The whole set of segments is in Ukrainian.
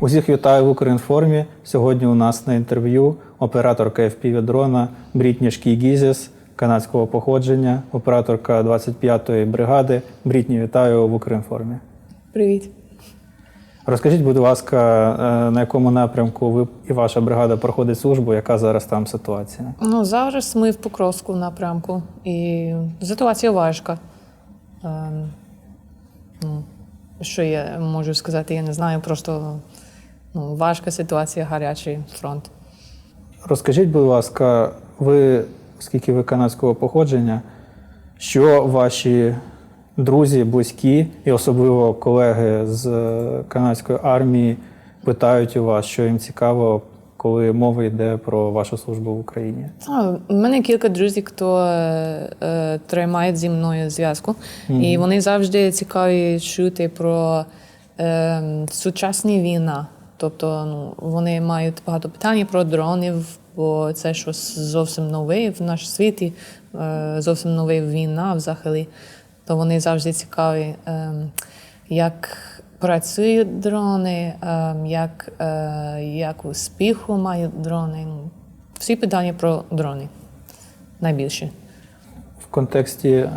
Усіх вітаю в Українформі. Сьогодні у нас на інтерв'ю операторка FPV дрона Брітні Шкійгізіс канадського походження, операторка 25-ї бригади. Брітні, вітаю в Українформі. Привіт. Розкажіть, будь ласка, е, на якому напрямку ви і ваша бригада проходить службу, яка зараз там ситуація? Ну, зараз ми в Покровську напрямку, і ситуація важка. Ем, ну, що я можу сказати, я не знаю. Просто ну, важка ситуація, гарячий фронт. Розкажіть, будь ласка, ви, оскільки ви канадського походження, що ваші друзі, близькі і особливо колеги з е, канадської армії питають у вас, що їм цікаво, коли мова йде про вашу службу в Україні? А, У мене кілька друзів, хто е, е, тримає зі мною зв'язку, і вони завжди цікаві чути про е, сучасні війна. Тобто ну, вони мають багато питань про дронів, бо це щось зовсім нове в наш світі, е, зовсім нова війна взагалі. То вони завжди цікаві, е, як працюють дрони, е, як, е, як успіху мають дрони. Ну, всі питання про дрони найбільше. В контексті е,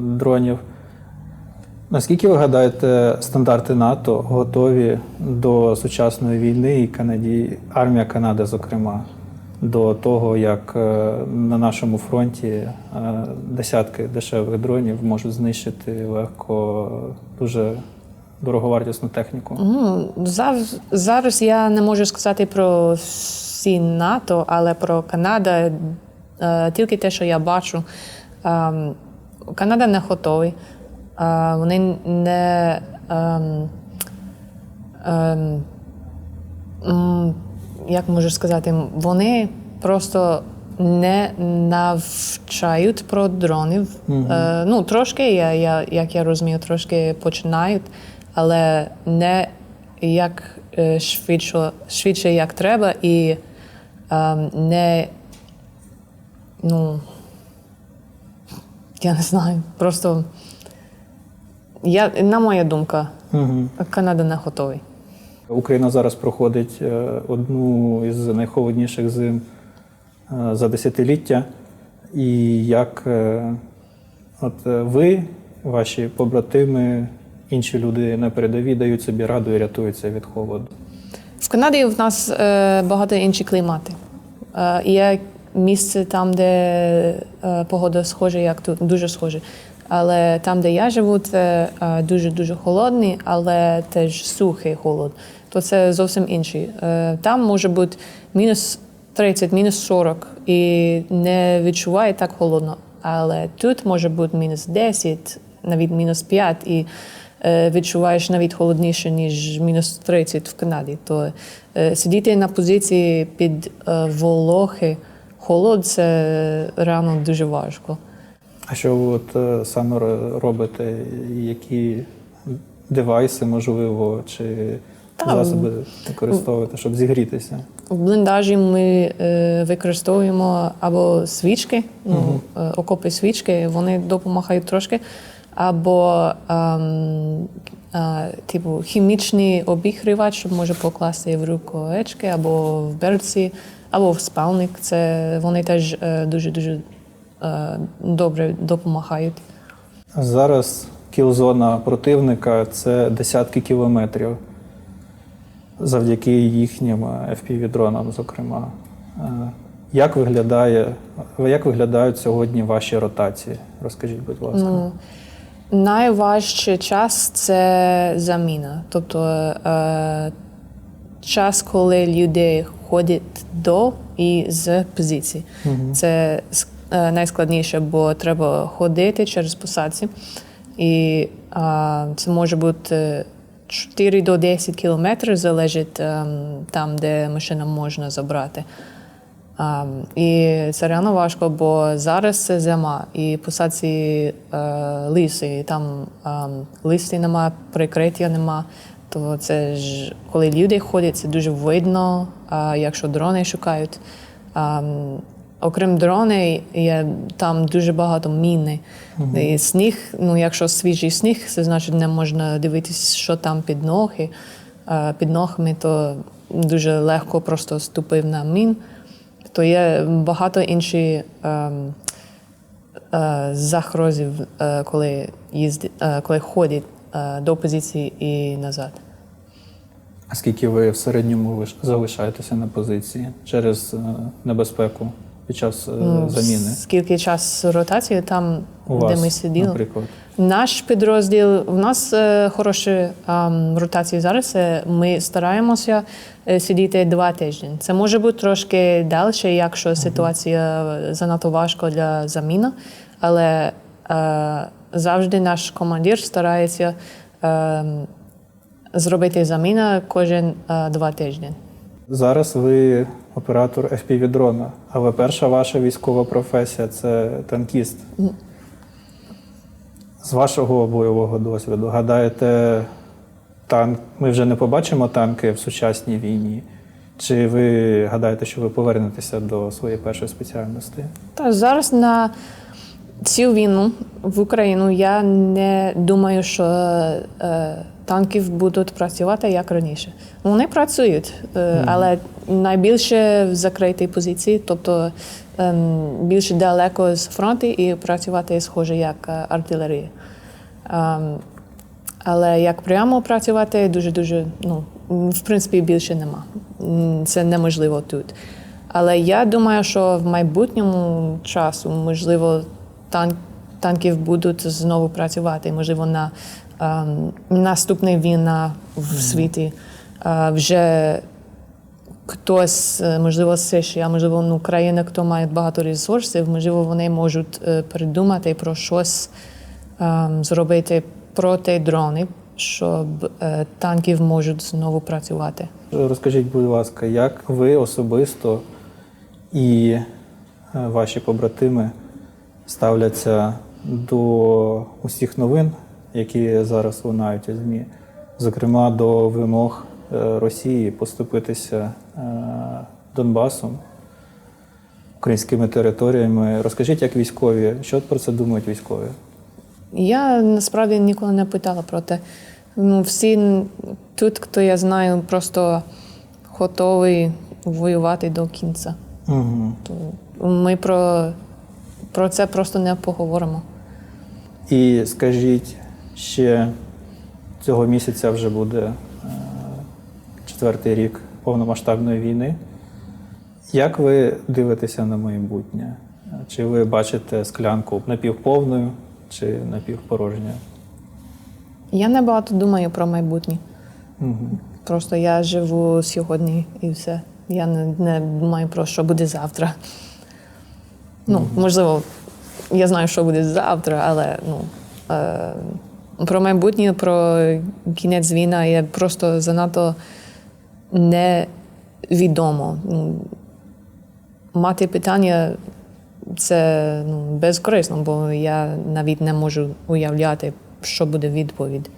дронів. Наскільки ви гадаєте, стандарти НАТО готові до сучасної війни і Канаді, армія Канади, зокрема, до того, як е, на нашому фронті е, десятки дешевих дронів можуть знищити легко дуже дороговартісну техніку? Ну, зав- зараз я не можу сказати про всі НАТО, але про Канада е, тільки те, що я бачу. Ем, Канада не готовий. Вони не. ем, ем, як можу сказати, вони просто не навчають про дронів. Е, ну, трошки, я, я, як я розумію, трошки починають, але не як е, швидше, швидше як треба, і е, не. Ну, я не знаю. Просто я, на моя думка, Угу. Канада не готовий. Україна зараз проходить е, одну із найхолодніших зим е, за десятиліття. І як е, от ви, ваші побратими, інші люди на передовій дають собі раду і рятуються від холоду. В Канаді в нас багато інші клімати. Є місце там, де погода схожа, як тут, дуже схожа. Але там, де я живу, це е, дуже-дуже холодний, але теж сухий холод. То це зовсім інший. Е, там може бути мінус 30, мінус 40 і не відчуває так холодно. Але тут може бути мінус 10, навіть мінус 5, і е, відчуваєш навіть холодніше, ніж мінус 30 в Канаді. То сидіти на позиції під вологи, холод це реально дуже важко. А що ви от е, саме робите? Які девайси, можливо, чи Там- засоби використовуєте, щоб зігрітися? В бліндажі ми е, використовуємо або свічки, ну, е, окопи свічки, вони допомагають трошки, або ем, е, типу, хімічний обігрівач, щоб може покласти в рукавички, або в берці, або в спальник. Це вони теж е, дуже-дуже е, добре допомагають. Зараз кілзона противника це десятки кілометрів завдяки їхнім FPV-дронам, зокрема. Е, Як виглядає, як виглядають сьогодні ваші ротації? Розкажіть, будь ласка. Ну, найважчий час це заміна. Тобто е, час, коли люди ходять до і з позиції. Це с- е, найскладніше, бо треба ходити через посадці. І е, це може бути 4 до 10 кілометрів, залежить ем, там, де машина можна забрати. А, і це реально важко, бо зараз це зима, і посадці е, ліси, і там е, листи нема, прикриття нема. То це ж коли люди ходять, це дуже видно, а якщо дрони шукають. А, окрім дрони, є там дуже багато міни. І сніг, ну якщо свіжий сніг, це значить не можна дивитися, що там під ноги. е, під ногами, то дуже легко просто ступив на мін. То є багато інших ем, е, загрозів, е, коли, їзді, е, коли ходять е, до позиції і назад. А скільки ви в середньому залишаєтеся на позиції через е, небезпеку під час е, Ну, заміни? Скільки час ротації там, У де вас, ми сиділи? наприклад. Наш підрозділ, в нас е, хороші ем, ротації зараз. Е, Ми стараємося е, сидіти два тижні. Це може бути трошки далі, якщо ситуація е, занадто важка для заміни, але е, завжди наш командир старається е, зробити заміну кожен е, два тижні. Зараз ви оператор FPV-дрона, але перша ваша військова професія це танкіст. З вашого бойового досвіду, гадаєте, танк, ми вже не побачимо танки в сучасній війні? Чи ви гадаєте, що ви повернетеся до своєї першої спеціальності? Та зараз на цю війну в Україну я не думаю, що е, танків будуть працювати як раніше. Вони працюють, е, але найбільше в закритій позиції, тобто ем, більше далеко з фронту і працювати схоже як е, артилерія. Ем, але як прямо працювати, дуже дуже ну в принципі більше нема. Це неможливо тут. Але я думаю, що в майбутньому часу, можливо, тан- танків будуть знову працювати. Можливо, на наступна війна в світі е, вже хтось, е, можливо, США, можливо, ну, країни, хто має багато ресурсів, можливо, вони можуть е, придумати про щось ем, зробити проти дронів, щоб танків можуть знову працювати. Розкажіть, будь ласка, як ви особисто і ваші побратими ставляться до усіх новин, які зараз лунають із ЗМІ, зокрема до вимог е, Росії поступитися е, Донбасом, українськими територіями. Розкажіть, як військові, що про це думають військові? Я насправді ніколи не питала про те. Ну, всі тут, хто я знаю, просто готові воювати до кінця. Угу. То ми про, про це просто не поговоримо. І скажіть, ще цього місяця вже буде е, четвертий рік повномасштабної війни. Як ви дивитеся на майбутнє? Чи ви бачите склянку напівповною чи напівпорожньою? Я не багато думаю про майбутнє. Угу. Просто я живу сьогодні і все. Я не, не думаю про що буде завтра. Ну, можливо, я знаю, що буде завтра, але ну, е, про майбутнє, про кінець війни є просто занадто невідомо. Ну, Мати питання це ну, безкорисно, бо я навіть не можу уявляти, що буде відповідь.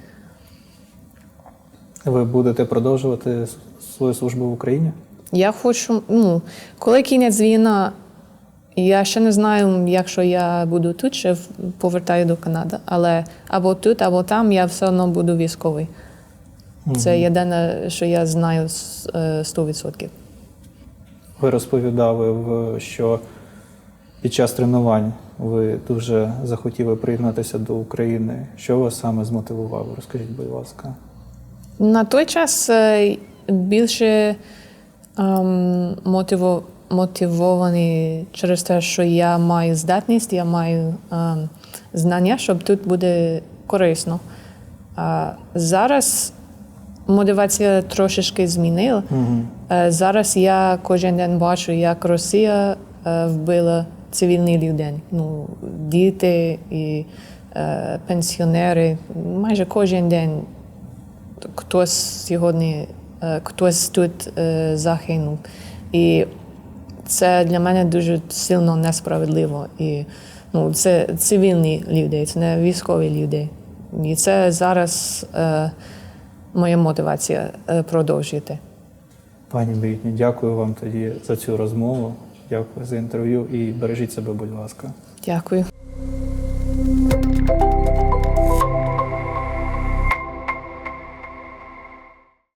Ви будете продовжувати свою службу в Україні? Я хочу, ну, коли кінець війна, я ще не знаю, якщо я буду тут, чи повертаю до Канади. Але або тут, або там я все одно буду військовий. Це єдине, що я знаю е, 100%. Ви розповідали, що під час тренувань ви дуже захотіли приєднатися до України. Що вас саме змотивувало? Розкажіть, будь ласка. На той час е, більше ем, мотиво, мотивований через те, що я маю здатність, я маю ем, знання, щоб тут буде корисно. А зараз мотивація трошечки змінила. Угу. Е, Зараз я кожен день бачу, як Росія е, вбила цивільних людей. Ну, діти і е, пенсіонери. Майже кожен день хтось сьогодні, е, хтось тут е, загинув. І це для мене дуже сильно несправедливо. І ну, це цивільні люди, це не військові люди. І це зараз е, моя мотивація е, продовжити. Пані Брітні, дякую вам тоді за цю розмову. Дякую за інтерв'ю і бережіть себе, будь ласка. Дякую.